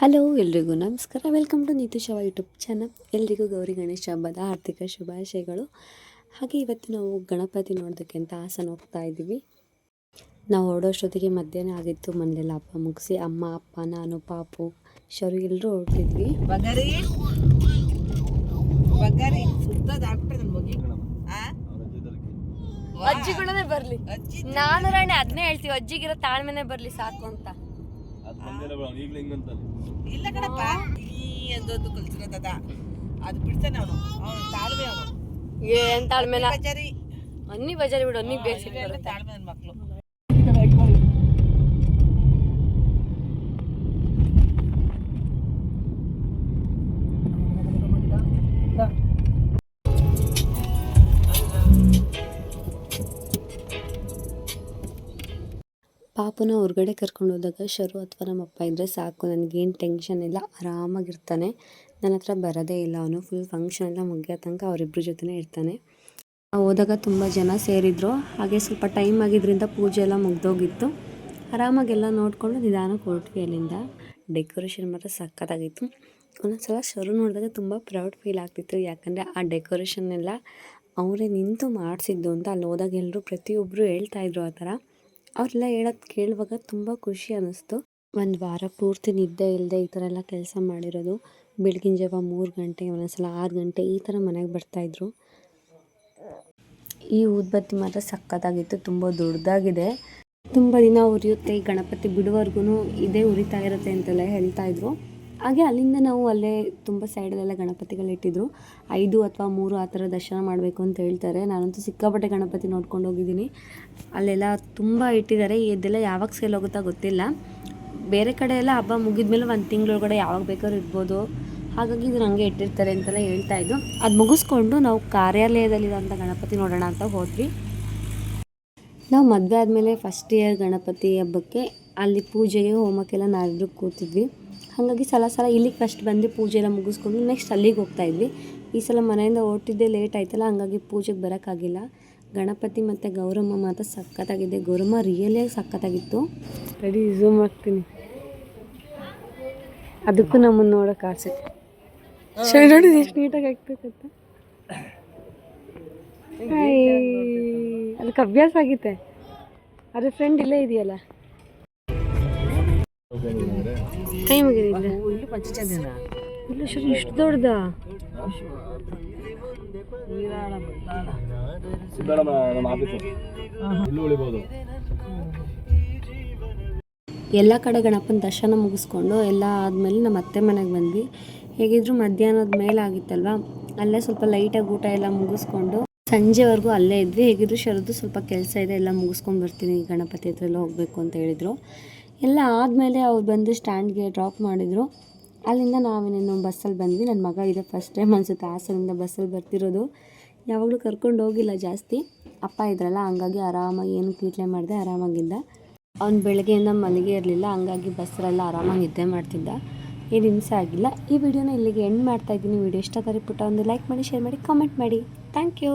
Hello, ಎಲ್ರಿಗೂ ನಮಸ್ಕಾರ. Welcome to Neetu ಶವ ಯೂಟ್ಯೂಬ್ ಚಾನಲ್ ಎಲ್ರಿಗೂ ಗೌರಿ ಗಣೇಶ ಹಬ್ಬದ ಆರ್ಥಿಕ ಶುಭಾಶಯಗಳು. ಹಾಗೆ ಇವತ್ತು ನಾವು ಗಣಪತಿ ನೋಡೋದಕ್ಕೆ ಅಂತ ಆಸನ ಹೋಗ್ತಾ ಇದ್ದೀವಿ. ನಾವು ಹೊರಡೋಷ್ಟೊತ್ತಿಗೆ ಮಧ್ಯಾಹ್ನ ಆಗಿತ್ತು. ಮನೆಯಲ್ಲ ಅಪ್ಪ ಮುಗಿಸಿ ಅಮ್ಮ, ಅಪ್ಪ, ನಾನು, ಪಾಪು, ಶರು ಎಲ್ಲರೂ ಹೊರಟಿದ್ವಿ. ಅಜ್ಜಿಗಳನ್ನೇ ಬರ್ಲಿ. ಅಜ್ಜಿ ನಾನು ರಾಣಿ ಅದನ್ನೇ ಹೇಳ್ತೀವಿ ಅಜ್ಜಿಗಿರೋ ತಾಳ್ಮೆನೆ ಬರ್ಲಿ ಸಾಕು ಅಂತ. ಇಲ್ಲ ಕಣಪ್ಪ ಈ ಅಂದೊಂದು ಕಲ್ಸಿರೋದದ ಅದು ಬಿಡ್ತಾನೆ ಅವನು ಅವನು ತಾಳ್ಮೆ ಅವನು. ಏನ್ ತಾಳ್ಮೆನ? ಬಜಾರಿ. ಅನ್ನಿ ಬಜಾರಿ ಬಿಡು ಅನ್ನಿ ಬೇಸಿಗೆ ತಾಳ್ಮೆ ನನ್ನ ಮಕ್ಕಳು ಪಾಪನ ಹೊರಗಡೆ ಕರ್ಕೊಂಡು ಹೋದಾಗ ಶರು ಅಥವಾ ನಮ್ಮ ಅಪ್ಪ ಇದ್ದರೆ ಸಾಕು ನನಗೇನು ಟೆನ್ಷನ್ ಇಲ್ಲ, ಆರಾಮಾಗಿರ್ತಾನೆ. ನನ್ನ ಹತ್ರ ಬರೋದೇ ಇಲ್ಲ ಅವನು ಫುಲ್ ಫಂಕ್ಷನ್ ಎಲ್ಲ ಮುಗಿಯೋ ತನಕ ಅವರಿಬ್ಬರ ಜೊತೆನೇ ಇರ್ತಾನೆ. ಹೋದಾಗ ತುಂಬ ಜನ ಸೇರಿದ್ರು, ಹಾಗೆ ಸ್ವಲ್ಪ ಟೈಮ್ ಆಗಿದ್ದರಿಂದ ಪೂಜೆ ಎಲ್ಲ ಮುಗ್ದೋಗಿತ್ತು. ಆರಾಮಾಗೆಲ್ಲ ನೋಡಿಕೊಂಡು ನಿಧಾನಕ್ಕೆ ಹೊರಟ್ವಿ ಅಲ್ಲಿಂದ ಡೆಕೋರೇಷನ್ ಮಾತ್ರ ಸಖತ್ತಾಗಿತ್ತು. ಒಂದೊಂದ್ಸಲ ಶರು ನೋಡಿದಾಗ ತುಂಬ ಪ್ರೌಡ್ ಫೀಲ್ ಆಗ್ತಿತ್ತು, ಯಾಕಂದರೆ ಆ ಡೆಕೋರೇಷನ್ನೆಲ್ಲ ಅವರೇ ನಿಂತು ಮಾಡಿಸಿದ್ದು ಅಂತ ಅಲ್ಲಿ ಹೋದಾಗ ಎಲ್ಲರೂ ಪ್ರತಿಯೊಬ್ಬರು ಹೇಳ್ತಾಯಿದ್ರು ಆ ಥರ. ಅವರೆಲ್ಲ ಹೇಳೋದು ಕೇಳುವಾಗ ತುಂಬ ಖುಷಿ ಅನ್ನಿಸ್ತು. ಒಂದು ವಾರ ಪೂರ್ತಿ ನಿದ್ದೆ ಇಲ್ಲದೆ ಈ ಥರ ಎಲ್ಲ ಕೆಲಸ ಮಾಡಿರೋದು. ಬೆಳಗಿನ ಜಾವ ಮೂರು ಗಂಟೆ, ಒಂದೊಂದ್ಸಲ ಆರು ಗಂಟೆ ಈ ಥರ ಮನೆಗೆ ಬರ್ತಾಯಿದ್ರು ಈ ಊದ್ಬತ್ತಿ ಮಾತ್ರ ಸಕ್ಕತ್ತಾಗಿತ್ತು, ತುಂಬ ದೊಡ್ಡದಾಗಿದೆ. ತುಂಬ ದಿನ ಉರಿಯುತ್ತೆ ಗಣಪತಿ ಬಿಡುವವರೆಗೂ ಇದೇ ಉರಿತಾ ಇರುತ್ತೆ ಅಂತೆಲ್ಲ ಹೇಳ್ತಾ ಇದ್ರು. ಹಾಗೆ ಅಲ್ಲಿಂದ ನಾವು ಅಲ್ಲೇ ತುಂಬ ಸೈಡಲ್ಲೆಲ್ಲ ಗಣಪತಿಗಳು ಇಟ್ಟಿದ್ರು. ಐದು ಅಥವಾ ಮೂರು ಆ ಥರ ದರ್ಶನ ಮಾಡಬೇಕು ಅಂತ ಹೇಳ್ತಾರೆ. ನಾನಂತೂ ಸಿಕ್ಕಾಪಟ್ಟೆ ಗಣಪತಿ ನೋಡ್ಕೊಂಡು ಹೋಗಿದ್ದೀನಿ. ಅಲ್ಲೆಲ್ಲ ತುಂಬ ಇಟ್ಟಿದ್ದಾರೆ. ಇದೆಲ್ಲ ಯಾವಾಗ ಸೇಲ್ ಹೋಗುತ್ತಾ ಗೊತ್ತಿಲ್ಲ. ಬೇರೆ ಕಡೆ ಎಲ್ಲ ಹಬ್ಬ ಮುಗಿದ್ಮೇಲೆ ಒಂದು ತಿಂಗಳೊಳಗಡೆ ಯಾವಾಗ ಬೇಕಾದ್ರೂ ಇರ್ಬೋದು. ಹಾಗಾಗಿ ಇದು ಹಂಗೆ ಇಟ್ಟಿರ್ತಾರೆ ಅಂತೆಲ್ಲ ಹೇಳ್ತಾ ಇದ್ದು ಅದು ಮುಗಿಸ್ಕೊಂಡು ನಾವು ಕಾರ್ಯಾಲಯದಲ್ಲಿರೋಂಥ ಗಣಪತಿ ನೋಡೋಣ ಅಂತ ಹೋದ್ವಿ. ನಾವು ಮದುವೆ ಆದಮೇಲೆ ಫಸ್ಟ್ ಇಯರ್ ಗಣಪತಿ ಹಬ್ಬಕ್ಕೆ ಅಲ್ಲಿ ಪೂಜೆಗೆ ಹೋಮಕ್ಕೆಲ್ಲ ನಾವಿಬ್ರು ಕೂತಿದ್ವಿ. ಹಾಗಾಗಿ ಸಲ ಸಲ ಇಲ್ಲಿಗೆ ಫಸ್ಟ್ ಬಂದು ಪೂಜೆ ಎಲ್ಲ ಮುಗಿಸ್ಕೊಂಡು ನೆಕ್ಸ್ಟ್ ಅಲ್ಲಿಗೆ ಹೋಗ್ತಾ ಇದ್ವಿ. ಈ ಸಲ ಮನೆಯಿಂದ ಹೊರಟಿದ್ದೆ ಲೇಟ್ ಆಯ್ತಲ್ಲ ಹಾಗಾಗಿ ಪೂಜೆಗೆ ಬರೋಕ್ಕಾಗಿಲ್ಲ. ಗಣಪತಿ ಮತ್ತು ಗೌರಮ್ಮ ಮಾತ್ರ ಸಖತ್ತಾಗಿದೆ. ಗೌರಮ್ಮ ರಿಯಲಿಯಾಗಿ ಸಖತ್ತಾಗಿತ್ತು. ರೆಡಿ ಝೂಮ್ ಆಗ್ತೀನಿ ಅದಕ್ಕೂ ನಮ್ಮನ್ನು ನೋಡೋಕೆ ಆಸೆ. ನೋಡಿ ಎಷ್ಟು ನೀಟಾಗಿ ಆಗ್ತೈತೆ ಅದಕ್ಕೆ ಅಭ್ಯಾಸ ಆಗಿತ್ತೆ. ಅದ್ರ ಫ್ರೆಂಡ್ ಇಲ್ಲೇ ಇದೆಯಲ್ಲ? ಕೈ ಮುಗಿದಿಲ್ಲ ಇಲ್ಲಿ ಇಷ್ಟು ದೊಡ್ಡದ? ಎಲ್ಲ ಕಡೆ ಗಣಪನ ದರ್ಶನ ಮುಗಿಸ್ಕೊಂಡು ಎಲ್ಲ ಆದಮೇಲೆ ನಮ್ಮ ಅತ್ತೆ ಮನೆಗೆ ಬಂದ್ವಿ. ಹೇಗಿದ್ರು ಮಧ್ಯಾಹ್ನದ ಮೇಲೆ ಆಗಿತ್ತಲ್ವ? ಅಲ್ಲೇ ಸ್ವಲ್ಪ ಲೈಟಾಗಿ ಊಟ ಎಲ್ಲ ಮುಗಿಸ್ಕೊಂಡು ಸಂಜೆವರೆಗೂ ಅಲ್ಲೇ ಇದ್ವಿ. ಹೇಗಿದ್ರು ಶರದ್ದು ಸ್ವಲ್ಪ ಕೆಲಸ ಇದೆ ಎಲ್ಲ ಮುಗಿಸ್ಕೊಂಡು ಬರ್ತೀನಿ ಗಣಪತಿ ಹತ್ರ ಎಲ್ಲ ಹೋಗಬೇಕು ಅಂತ ಹೇಳಿದರು. ಎಲ್ಲ ಆದಮೇಲೆ ಅವ್ರು ಬಂದು ಸ್ಟ್ಯಾಂಡ್ಗೆ ಡ್ರಾಪ್ ಮಾಡಿದರು. ಅಲ್ಲಿಂದ ನಾವೇನೇನು ಬಸ್ಸಲ್ಲಿ ಬಂದ್ವಿ. ನನ್ನ ಮಗ ಇದೆ ಫಸ್ಟ್ ಟೈಮ್ ಅನಿಸುತ್ತೆ. ಹಾಸನಿಂದ ಬಸ್ಸಲ್ಲಿ ಬರ್ತಿರೋದು. ಯಾವಾಗಲೂ ಕರ್ಕೊಂಡು ಹೋಗಿಲ್ಲ ಜಾಸ್ತಿ. ಅಪ್ಪ ಇದ್ರಲ್ಲ, ಹಂಗಾಗಿ ಆರಾಮಾಗಿ ಏನು ಕೀಟ್ಲೆ ಮಾಡಿದೆ ಆರಾಮಾಗಿದ್ದ. ಅವ್ನು ಬೆಳಗ್ಗೆಯಿಂದ ಮಲಗಿ ಇರಲಿಲ್ಲ. ಹಂಗಾಗಿ ಬಸ್ಸರೆಲ್ಲ ಆರಾಮಾಗಿ ನಿದ್ದೆ ಮಾಡ್ತಿದ್ದ. ಏನು ಹಿಂಸೆ ಆಗಿಲ್ಲ. ಈ ವಿಡಿಯೋನ ಇಲ್ಲಿಗೆ ಎಂಡ್ ಮಾಡ್ತಾ ಇದ್ದೀನಿ. ವಿಡಿಯೋ ಇಷ್ಟ ಪುಟ್ಟ ಒಂದು ಲೈಕ್ ಮಾಡಿ ಶೇರ್ ಮಾಡಿ ಕಾಮೆಂಟ್ ಮಾಡಿ. Thank you